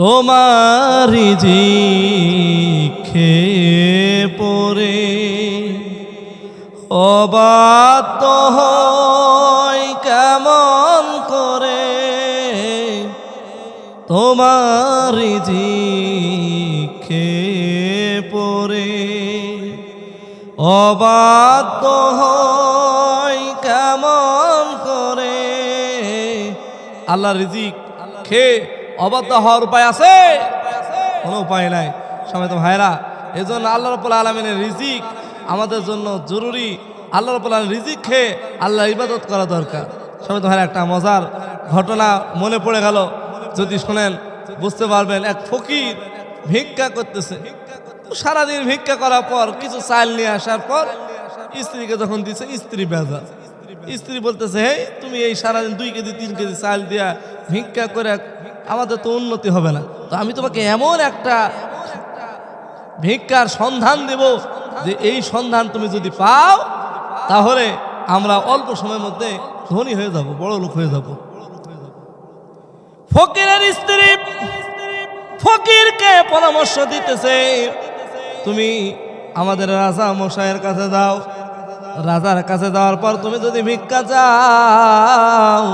তোমারি জি পড়ে। অবাত হয় কেমন করে? তোমারি জি পড়ে। অবাত হয় কেমন করে? আল্লাহ রিজিক খেয়ে অবাধ্য হওয়ার উপায় আছে? কোনো উপায় নাই। সময় তো ভাইরা এই জন্য আল্লাহ রব্বুল আলমিনের রিজিক আমাদের জন্য জরুরি। আল্লাহ রব্বুল আলম রিজিক খেয়ে আল্লাহ ইবাদত করা দরকার। সময় তো ভাইরা একটা মজার ঘটনা মনে পড়ে গেল। যদি শোনেন, বুঝতে পারবেন, এক ফকির ভিক্ষা করতেছে। সারাদিন ভিক্ষা করার পর কিছু চাল নিয়ে আসার পর স্ত্রীকে যখন দিছে, স্ত্রী বেজা স্ত্রী বলতেছে হে তুমি এই সারাদিন দুই কেজি, তিন কেজি চাল দিয়া ভিক্ষা করে আমাদের তো উন্নতি হবে না। তো আমি তোমাকে এমন একটা ভিক্ষার সন্ধান দেব যে এই সন্ধান তুমি যদি পাও, তাহলে আমরা অল্প সময়ের মধ্যে ধনী হয়ে যাব, বড় লোক হয়ে যাব। ফকিরের স্ত্রী ফকিরকে পরামর্শ দিতেছে, তুমি আমাদের রাজা মশাইয়ের কাছে যাও। রাজার কাছে যাওয়ার পর তুমি যদি ভিক্ষা চাও,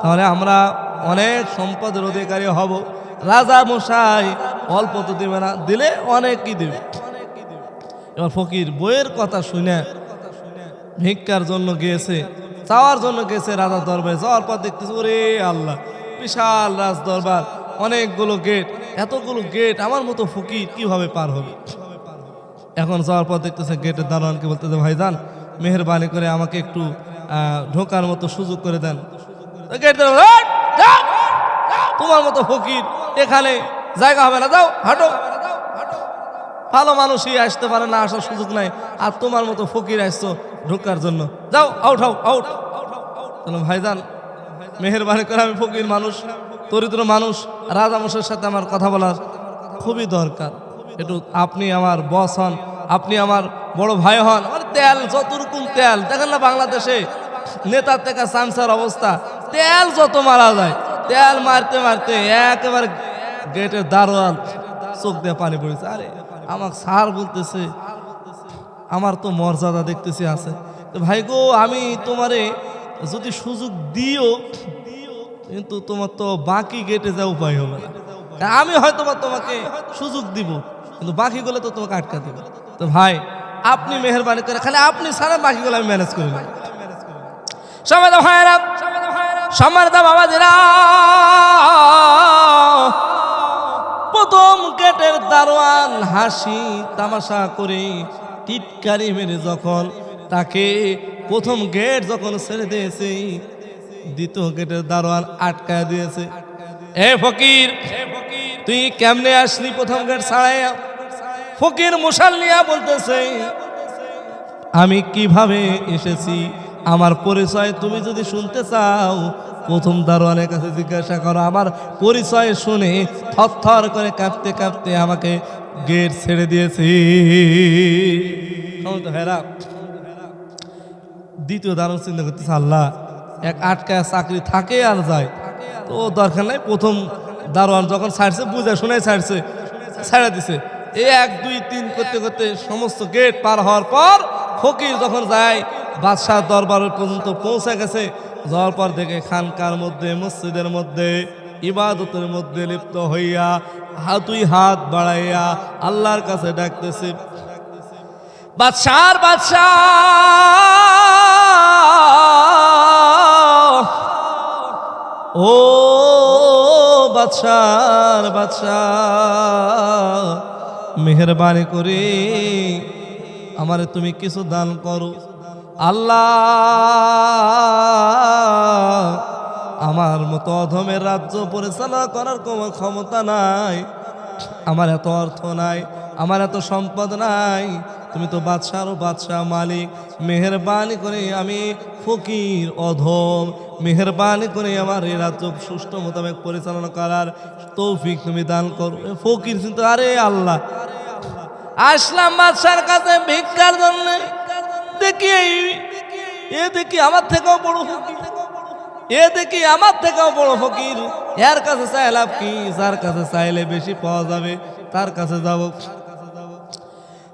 তাহলে আমরা অনেক সম্পদের অধিকারী হব। রাজা মশাই অল্প তো দেবে না দিলে অনেকই দেবে। এবার ফকির বইয়ের কথা শুনে ভিক্ষার জন্য গিয়েছে চাওয়ার জন্য গেছে রাজার দরবারে। যাওয়ার পর দেখতেছে ওরে আল্লাহ বিশাল রাজ দরবার অনেকগুলো গেট এতগুলো গেট আমার মতো ফকির কীভাবে পার হবে? এখন যাওয়ার পর দেখতেছে গেটের দারোয়ানকে বলতেছে ভাইজান মেহরবানি করে আমাকে একটু ঢোকার মতো সুযোগ করে দেন। গেট দারোয়ান, "এই, যাও, তোমার মতো ফকির এখানে জায়গা হবে না। যাও, হাঁটো। ভালো মানুষই আসতে পারে, না আসার সুযোগ নাই। আর তোমার মতো ফকির আসছো ঢোকার জন্য। যাও আউট আউট আউট ভাইজান, মেহরবানি করে আমি ফকির মানুষ, দরিদ্র মানুষ রাজামশের সাথে আমার কথা বলার খুবই দরকার। একটু আপনি আমার বস হন, আপনি আমার বড় ভাই হন। আমার তেল, যত রকম তেল, দেখেন না বাংলাদেশে নেতার থেকে চান্সার অবস্থা, তেল যত মারা যায় তেল মারতে মারতে একেবারে গেটের দারোয়ান চোখ দিয়ে পানি পড়েছে। আরে আমার স্যার বলতেছে, আমার তো মর্যাদা দেখতেছি আছে। তো ভাই গো, আমি তোমারে যদি সুযোগ দিও, কিন্তু তোমার তো বাকি গেটে যা উপায় হবে না। আমি হয়তো তোমাকে সুযোগ দিব, কিন্তু বাকিগুলো তো তোমাকে আটকা দিব। তো ভাই, আপনি মেহরবানি করে, খালি আপনি সারা বাকিগুলো আমি ম্যানেজ করে নেব সময় দাও দাও বাবাজিরা। প্রথম গেটের দারোয়ান হাসি তামাশা করে টিটকারি মেরে যখন তাকে প্রথম গেট যখন ছেড়ে দিয়েছে, দ্বিতীয় গেটের দারোয়ান আটকায় দিয়েছে। এ ফকির, তুই কেমনে আসলি প্রথম গেট ছাড়াইয়া? ফকির মশাল নিয়া বলতেছে, আমি কীভাবে এসেছি? আমার পরিচয় তুমি যদি শুনতে চাও, প্রথম দারোয়ানের কাছে জিজ্ঞাসা করো, আমার পরিচয় শুনে থরথর করে কাঁপতে কাঁপতে আমাকে গেট ছেড়ে দিয়েছি। দ্বিতীয় দারুণ চিন্তা করতেছে, আল্লাহ, এক আটকায় চাকরি থাকে আর যায়। তো দরকার নাই, প্রথম দারোয়ান যখন ছাড়ছে, বুঝে শুনে ছাড়ছে, ছাড়া দিছে। এই এক, দুই, তিন করতে করতে সমস্ত গেট পার হওয়ার পর ফকির যখন যায় বাদশাহ দরবার পর্যন্ত পৌঁছে গেছে। যাওয়ার পর দেখে খানকার মধ্যে, মসজিদের মধ্যে, ইবাদতের মধ্যে লিপ্ত হইয়া হাতুই হাত বাড়াইয়া আল্লাহর কাছে ডাকতেছে। বাদশার বাদশাহ! ও বাদশার বাদশাহ! মেহরবানি করে, আমারে তুমি কিছু দান করো। আল্লাহ, আমার মতো অধমের রাজ্য পরিচালনা করার কোনো ক্ষমতা নাই। আমার এত অর্থ নাই, আমার এত সম্পদ নাই। তুমি তো বাদশাহ ও বাদশাহ মালিক। মেহরবানি করে আমি ফকির, অধম। মেহরবানি করে আমার এই রাজ্য সুষ্ঠু মোতাবেক পরিচালনা করার তৌফিক তুমি দান করো। ফকির কিন্তু আরে আল্লাহ। আসলাম বাদশার কাছে ভিক্ষার জন্য। দেখি, এ দেখি আমার থেকেও বড় ফকির। এ দেখি আমার থেকেও বড় ফকির। এর কাছে চাই লাভ কি? যার কাছে চাইলে বেশি পাওয়া যাবে, তার কাছে যাব।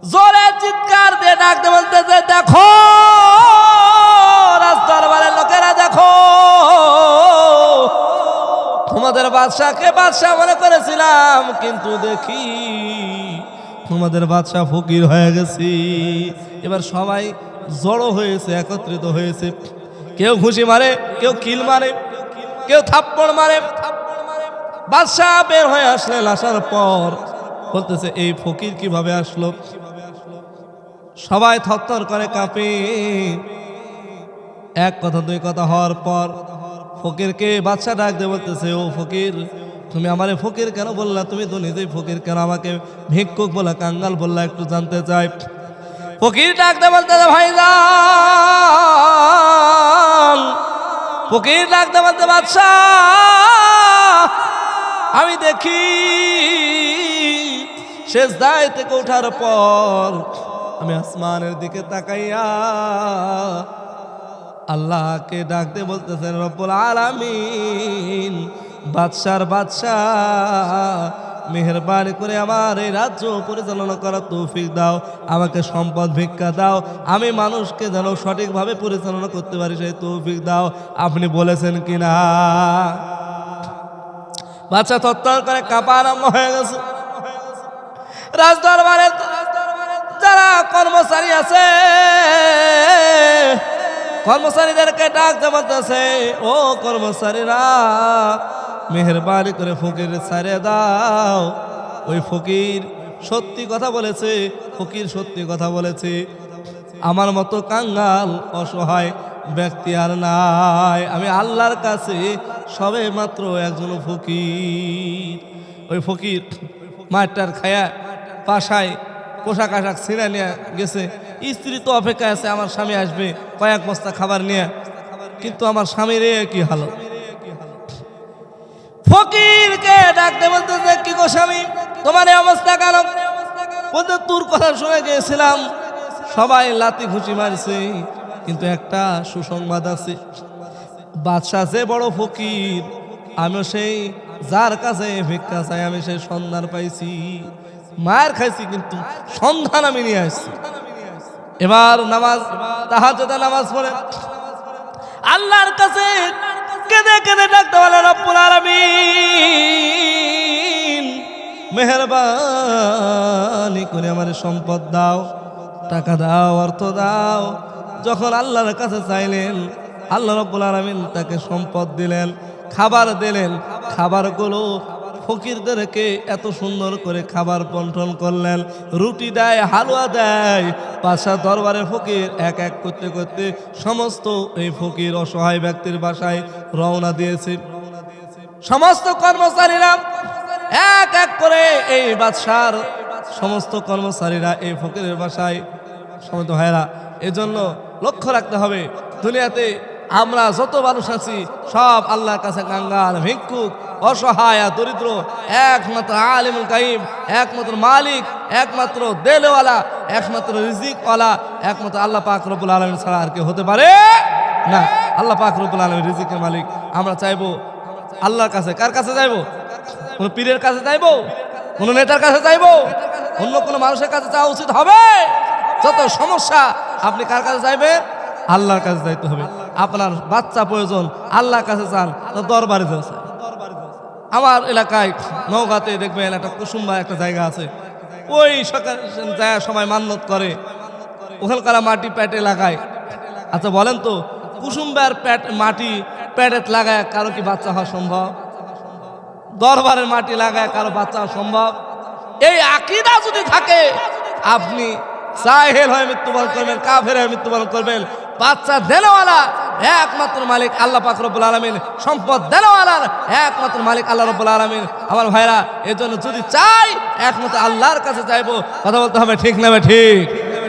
জোরে চিৎকার দিয়ে ডাকতে বলতেছে, দেখো রাজদরবারের লোকেরা দেখো, তোমাদের বাদশাকে বাদশাহ মনে করেছিলাম, কিন্তু দেখি তোমাদের বাদশাহ ফকির হয়ে গেছি। এবার সবাই জড়ো হয়েছে, একত্রিত হয়েছে। কেউ ঘুষি মারে, কেউ কিল মারে, কেউ থাপ্পড় মারে। বাদশাহ বের হয়ে আসলেন আসার পর বলতেছে, এই ফকির কীভাবে আসলো? সবাই থরথর করে কাঁপে। এক কথা, দুই কথা হওয়ার পর ফকিরকে বাদশা ডাক বলতেছে, ও ফকির, তুমি আমারে ফকির কেন বললা? তুমি তো নিজেই ফকির কেন আমাকে ভিক্ষুক বলা, কাঙ্গাল বললা, একটু জানতে চাই। ফকির ডাকতে দিয়ে বলতেছে ভাই ফকির ডাকতে বলতে বাদশা আমি দেখি শেষ দায় থেকে ওঠার পর আমি আসমানের দিকে তাকাইয়া আল্লাহকে ডাকতে বলতেছেন রব্বুল আলামিন, বাদশার বাদশাহ মেহরবানি করে আমার এই রাজ্য পরিচালনা করার তৌফিক দাও, আমাকে সম্পদ ভিক্ষা দাও, আমি মানুষকে যেন সঠিকভাবে পরিচালনা করতে পারি সেই তৌফিক দাও। আপনি বলেছেন কিনা? বাচ্চা তত্তর করে কাঁপা আরম্ভ হয়ে গেছে। রাজদরবারের যারা কর্মচারী আছে কর্মচারীদেরকে ডাকতে বলতেছে ও কর্মচারীরা, মেহরবানি করে ফকির ছাড়ে দাও। ওই ফকির সত্যি কথা বলেছে, ফকির সত্যি কথা বলেছে। আমার মতো কাঙ্গাল, অসহায় ব্যক্তি আর নাই। আমি আল্লাহর কাছে সবে মাত্র একজন ফকির। ওই ফকির মাঠটার খায়া পাশায় পোশাক আশাক ছিঁড়ে নিয়ে গেছে। স্ত্রী তো অপেক্ষায় আছে, আমার স্বামী আসবে, কয়েক বস্তা খাবার নিয়ে। কিন্তু আমার স্বামীর কি হালত? ফকিরকে ডাকতে বলতেছে, কি গো স্বামী, তোমার অবস্থা কেন? বলতে, তোর কথা শুনে গিয়েছিলাম, সবাই লাতি ঘুষি মারছে, কিন্তু একটা সুসংবাদ আছে। বাদশাহ যে বড় ফকির, আমিও সেই, যার কাছে ভিক্ষা চাই, আমি সেই সন্ধান পাইছি। মায়ের খাইছি, কিন্তু সন্ধান আমি নিয়ে আসছি। এবার নামাজ তাহাজতে নামাজ পড়ে। আল্লাহর কাছে কেঁদে কেঁদে ডাকতে বলে, রব্বুল আলামিন, মেহরবানি করে আমার সম্পদ দাও, টাকা দাও, অর্থ দাও। যখন আল্লাহর কাছে চাইলেন, আল্লাহ রব্বুল আলামিন তাকে সম্পদ দিলেন, খাবার দিলেন। খাবারগুলো ফকিরদেরকে এত সুন্দর করে খাবার বন্টন করলেন, রুটি দেয়, হালুয়া দেয়, পাশা দরবারের ফকির এক এক করতে করতে সমস্ত এই ফকির অসহায় ব্যক্তির বাসায় রওনা দিয়েছে। সমস্ত কর্মচারীরা এক এক করে এই বাদশার সমস্ত কর্মচারীরা এই ফকিরের বাসায় সমত ভাইরা এজন্য লক্ষ্য রাখতে হবে, দুনিয়াতে আমরা যত মানুষ আছি, সব আল্লাহর কাছে কাঙ্গাল, ভিক্ষুক, অসহায়, দরিদ্র, একমাত্র আলিম কাইম একমাত্র মালিক, একমাত্র দেলওয়ালা, একমাত্র রিজিকওয়ালা, একমাত্র আল্লাহ পাক রব্বুল আলমী ছাড়া আর কেউ হতে পারে না। আল্লাহ পাক রব্বুল আলমী রিজিকের মালিক। আমরা চাইব আল্লাহর কাছে কার কাছে যাইবো কোনো পীরের কাছে যাইবো কোনো নেতার কাছে যাইবো অন্য কোনো মানুষের কাছে যাওয়া উচিত হবে? যত সমস্যা, আপনি কার কাছে যাইবেন আল্লাহর কাছে যাইতে হবে। আপনার বাচ্চা প্রয়োজন, আল্লাহর কাছে চান, তো দরবারে যাচ্ছে আমার এলাকায় নৌকাতে দেখবেন একটা কুসুম্বা একটা জায়গা আছে। ওই সকাল যায় সময় মান্যত করে। ওখানকার মাটি প্যাটে লাগায়। আচ্ছা বলেন তো, কুসুম্বার প্যাট, মাটি প্যাটেত লাগায় কারও কি বাচ্চা হওয়া সম্ভব? দরবারের মাটি লাগায় কারও বাচ্চা হওয়া সম্ভব? এই আকিদা যদি থাকে, আপনি সাহেল হয়ে মৃত্যুবরণ করবেন, কাফের হয়ে মৃত্যুবরণ করবেন বাচ্চা দেনওয়ালা, একমাত্র মালিক আল্লাহ পাক রব্বুল আলমিন। সম্পদ দেনওয়ালার একমাত্র মালিক আল্লাহ রব্বুল আলমিন। আমার ভাইরা, এজন্য যদি চাই, একমাত্র আল্লাহর কাছে চাইব। কথা বলতে হবে ঠিক না ঠিক?